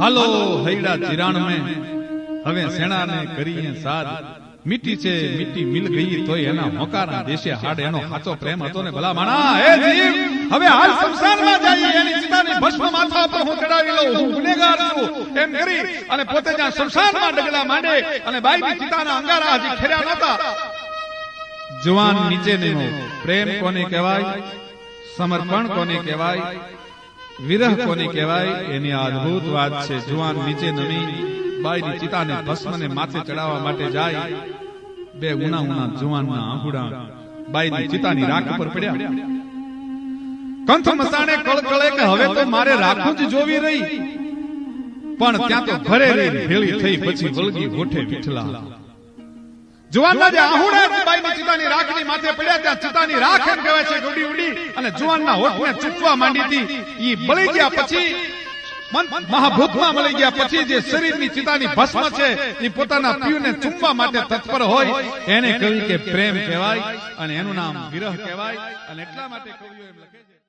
હાલો હૈડા ચિરાણ મે હવે સેણાને કરીએ સાદ. મીઠી છે મીઠી મિલ ગઈ તોય એના મોકારા દેશે હાડ. એનો સાચો પ્રેમ હતો ને ભલા માણા. હે જીવ હવે હાલ સંસારમાં જઈએ. એની ચિતાની ભસ્મ માથા પર હું ચડાવી લઉં. હું ગુનેગાર છું. એમ કરી અને પોતે જ્યાં સંસારમાં ડગલા માંડે અને બાઈની ચિતાના અંગારા હજી ખેર્યા નહોતા. જુવાન નીચે નહીં પ્રેમ કોને કહેવાય? સમર્પણ કોને કહેવાય? વિરહ કોને કહેવાય, એની અદ્ભુત વાત છે, જુવાન નીચે નમી બાઈની ચિતાને ભસ્મને માથે ચડાવવા માટે જાય, બે ઉના ઉના જુવાનના આંગુડા બાઈની ચિતાની રાખ પર પડ્યા. કંથ મસાણે કળકળે કે હવે તો મારે રાખું જ જોવી રહી. પણ ત્યાં તો રહી ભેળી થઈ, પછી વળગી હોઠે વિઠલા. જુવાનના જે આહુડા અને જુવાનના હોઠને ચૂપવા માંડી હતી. એ બળી ગયા પછી, મહાભૂતમાં મળી ગયા પછી જે શરીરની ચિતાની ભસ્મ છે એ પોતાના પીવને ચૂમવા માટે તત્પર હોય. એને કહ્યું કે પ્રેમ કહેવાય અને એનું નામ વિરહ કહેવાય. અને એટલા માટે કવિઓ એમ લખે છે.